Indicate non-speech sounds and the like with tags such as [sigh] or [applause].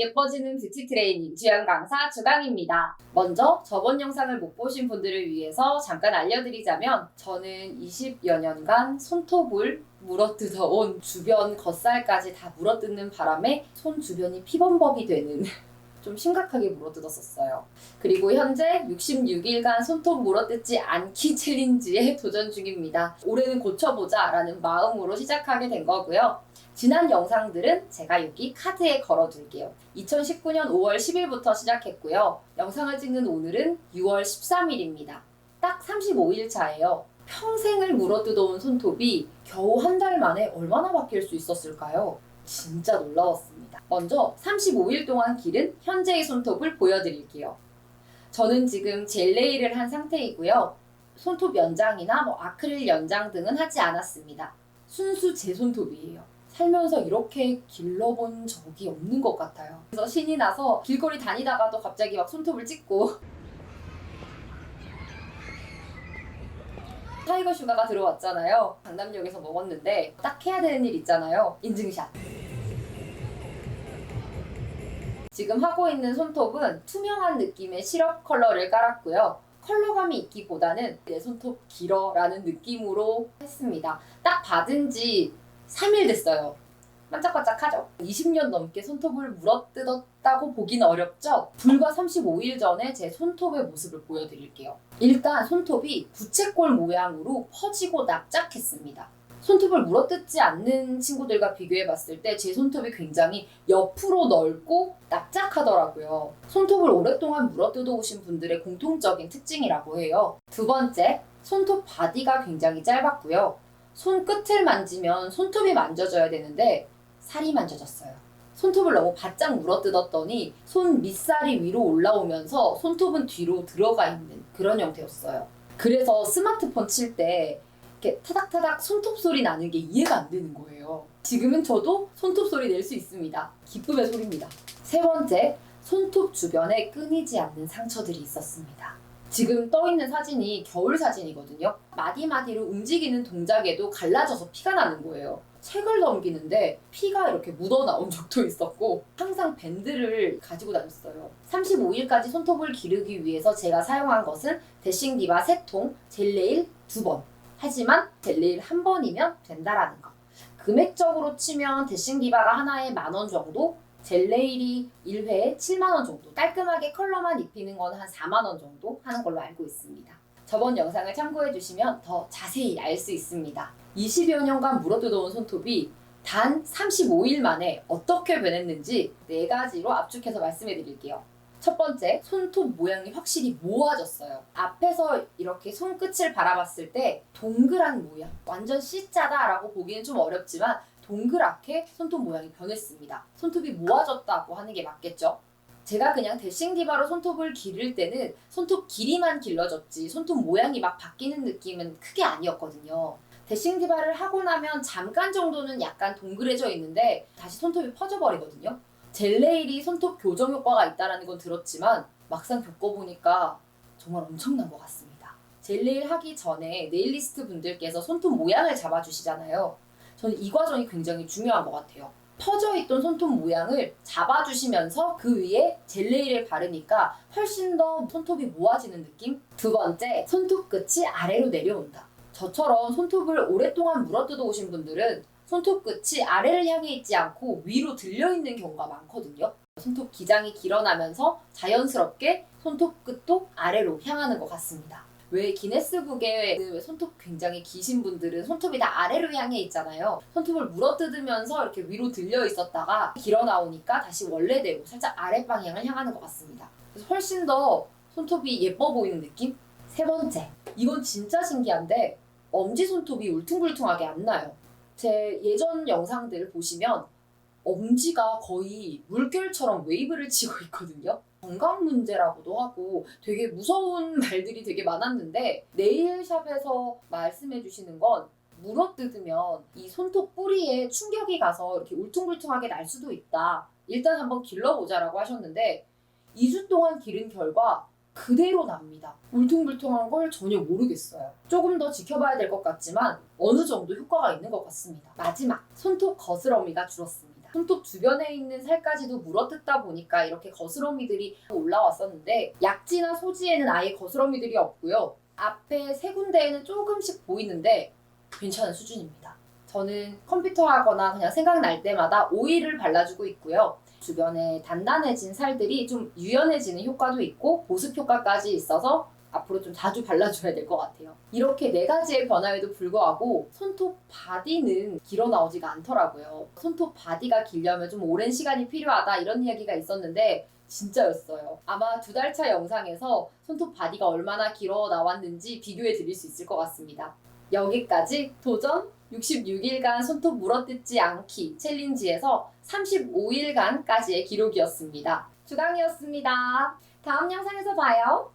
예뻐지는 뷰티 트레이닝 주연 강사 주강입니다. 먼저 저번 영상을 못 보신 분들을 위해서 잠깐 알려드리자면 저는 20여 년간 손톱을 물어뜯어온 주변 겉살까지 다 물어뜯는 바람에 손 주변이 피범벅이 되는 좀 심각하게 물어뜯었었어요. 그리고 현재 66일간 손톱 물어뜯지 않기 [laughs] 챌린지에 도전 중입니다. 올해는 고쳐보자 라는 마음으로 시작하게 된 거고요. 지난 영상들은 제가 여기 카드에 걸어둘게요. 2019년 5월 10일부터 시작했고요. 영상을 찍는 오늘은 6월 13일입니다. 딱 35일 차예요. 평생을 물어뜯어온 손톱이 겨우 한 달 만에 얼마나 바뀔 수 있었을까요? 진짜 놀라웠습니다. 먼저 35일 동안 기른 현재의 손톱을 보여드릴게요. 저는 지금 젤레이를 한 상태이고요. 손톱 연장이나 뭐 아크릴 연장 등은 하지 않았습니다. 순수 제 손톱이에요. 살면서 이렇게 길러본 적이 없는 것 같아요. 그래서 신이 나서 길거리 다니다가도 갑자기 막 손톱을 찍고 타이거 슈가가 들어왔잖아요. 강남역에서 먹었는데 딱 해야 되는 일 있잖아요. 인증샷. 지금 하고 있는 손톱은 투명한 느낌의 시럽 컬러를 깔았고요. 컬러감이 있기보다는 내 손톱 길어라는 느낌으로 했습니다. 딱 받은 지 3일 됐어요. 반짝반짝하죠? 20년 넘게 손톱을 물어뜯었다고 보기는 어렵죠? 불과 35일 전에 제 손톱의 모습을 보여드릴게요. 일단 손톱이 부채꼴 모양으로 퍼지고 납작했습니다. 손톱을 물어뜯지 않는 친구들과 비교해 봤을 때 제 손톱이 굉장히 옆으로 넓고 납작하더라고요. 손톱을 오랫동안 물어뜯어 오신 분들의 공통적인 특징이라고 해요. 두 번째, 손톱 바디가 굉장히 짧았고요. 손 끝을 만지면 손톱이 만져져야 되는데 살이 만져졌어요. 손톱을 너무 바짝 물어뜯었더니 손 밑살이 위로 올라오면서 손톱은 뒤로 들어가 있는 그런 형태였어요. 그래서 스마트폰 칠때 이렇게 타닥타닥 손톱 소리 나는 게 이해가 안 되는 거예요. 지금은 저도 손톱 소리 낼 수 있습니다. 기쁨의 소리입니다. 세 번째, 손톱 주변에 끊이지 않는 상처들이 있었습니다. 지금 떠 있는 사진이 겨울 사진이거든요. 마디마디로 움직이는 동작에도 갈라져서 피가 나는 거예요. 책을 넘기는데 피가 이렇게 묻어 나온 [laughs] 적도 있었고 항상 밴드를 가지고 다녔어요. 35일까지 손톱을 기르기 위해서 제가 사용한 것은 데싱 디바 3통, 젤레일 2번. 하지만 젤레일 한 번이면 된다라는 거. 금액적으로 치면 데싱 디바가 하나에 만 원 정도, 젤레일이 1회에 7만 원 정도, 깔끔하게 컬러만 입히는 건 한 4만 원 정도 하는 걸로 알고 있습니다. 저번 영상을 참고해 주시면 더 자세히 알 수 있습니다. 20여 년간 물어뜯어온 손톱이 단 35일 만에 어떻게 변했는지 네 가지로 압축해서 말씀해 드릴게요. 첫 번째, 손톱 모양이 확실히 모아졌어요. 앞에서 이렇게 손끝을 바라봤을 때 동그란 모양, 완전 C자다라고 보기는 좀 어렵지만 동그랗게 손톱 모양이 변했습니다. 손톱이 모아졌다고 하는 게 맞겠죠? 제가 그냥 데싱 디바로 손톱을 기를 때는 손톱 길이만 길러졌지 손톱 모양이 막 바뀌는 느낌은 크게 아니었거든요. 데싱 디바를 하고 나면 잠깐 정도는 약간 동그래져 있는데 다시 손톱이 퍼져버리거든요. 젤레일이 손톱 교정 효과가 있다는 건 들었지만 막상 겪어보니까 정말 엄청난 것 같습니다. 젤레일 하기 전에 네일리스트 분들께서 손톱 모양을 잡아주시잖아요. 저는 이 과정이 굉장히 중요한 것 같아요. 퍼져 있던 손톱 모양을 잡아주시면서 그 위에 젤레이를 바르니까 훨씬 더 손톱이 모아지는 느낌? 두 번째, 손톱 끝이 아래로 내려온다. 저처럼 손톱을 오랫동안 물어뜯어 오신 분들은 손톱 끝이 아래를 향해 있지 않고 위로 들려 있는 경우가 많거든요. 손톱 기장이 길어나면서 자연스럽게 손톱 끝도 아래로 향하는 것 같습니다. 왜 기네스북에 왜 손톱 굉장히 기신 분들은 손톱이 다 아래로 향해 있잖아요. 손톱을 물어뜯으면서 이렇게 위로 들려 있었다가 길어 나오니까 다시 원래대로 살짝 아래 방향을 향하는 것 같습니다. 그래서 훨씬 더 손톱이 예뻐 보이는 느낌? 세 번째, 이건 진짜 신기한데 엄지 손톱이 울퉁불퉁하게 안 나요. 제 예전 영상들 보시면 엄지가 거의 물결처럼 웨이브를 치고 있거든요. 건강 문제라고도 하고 되게 무서운 [laughs] 말들이 되게 많았는데 네일샵에서 말씀해 주시는 건 물어 뜯으면 이 손톱 뿌리에 충격이 가서 이렇게 울퉁불퉁하게 날 수도 있다. 일단 한번 길러보자라고 하셨는데 2주 동안 기른 결과 그대로 납니다. 울퉁불퉁한 걸 전혀 모르겠어요. 조금 더 지켜봐야 될 것 같지만 어느 정도 효과가 있는 것 같습니다. 마지막, 손톱 거스러미가 줄었습니다. 손톱 주변에 있는 살까지도 물어뜯다 보니까 이렇게 거스러미들이 올라왔었는데 약지나 소지에는 아예 거스러미들이 없고요. 앞에 세 군데에는 조금씩 보이는데 괜찮은 수준입니다. 저는 컴퓨터 하거나 그냥 생각날 때마다 오일을 발라주고 있고요. 주변에 단단해진 살들이 좀 유연해지는 효과도 있고 보습 효과까지 있어서 앞으로 좀 자주 발라줘야 될 것 같아요. 이렇게 네 가지의 변화에도 불구하고 손톱 바디는 길어 나오지가 않더라고요. 손톱 바디가 길려면 좀 오랜 시간이 필요하다 이런 이야기가 있었는데 진짜였어요. 아마 두 달 차 영상에서 손톱 바디가 얼마나 길어 나왔는지 비교해 드릴 수 있을 것 같습니다. 여기까지 도전 66일간 손톱 물어뜯지 않기 챌린지에서 35일간까지의 기록이었습니다. 주강이었습니다. 다음 영상에서 봐요.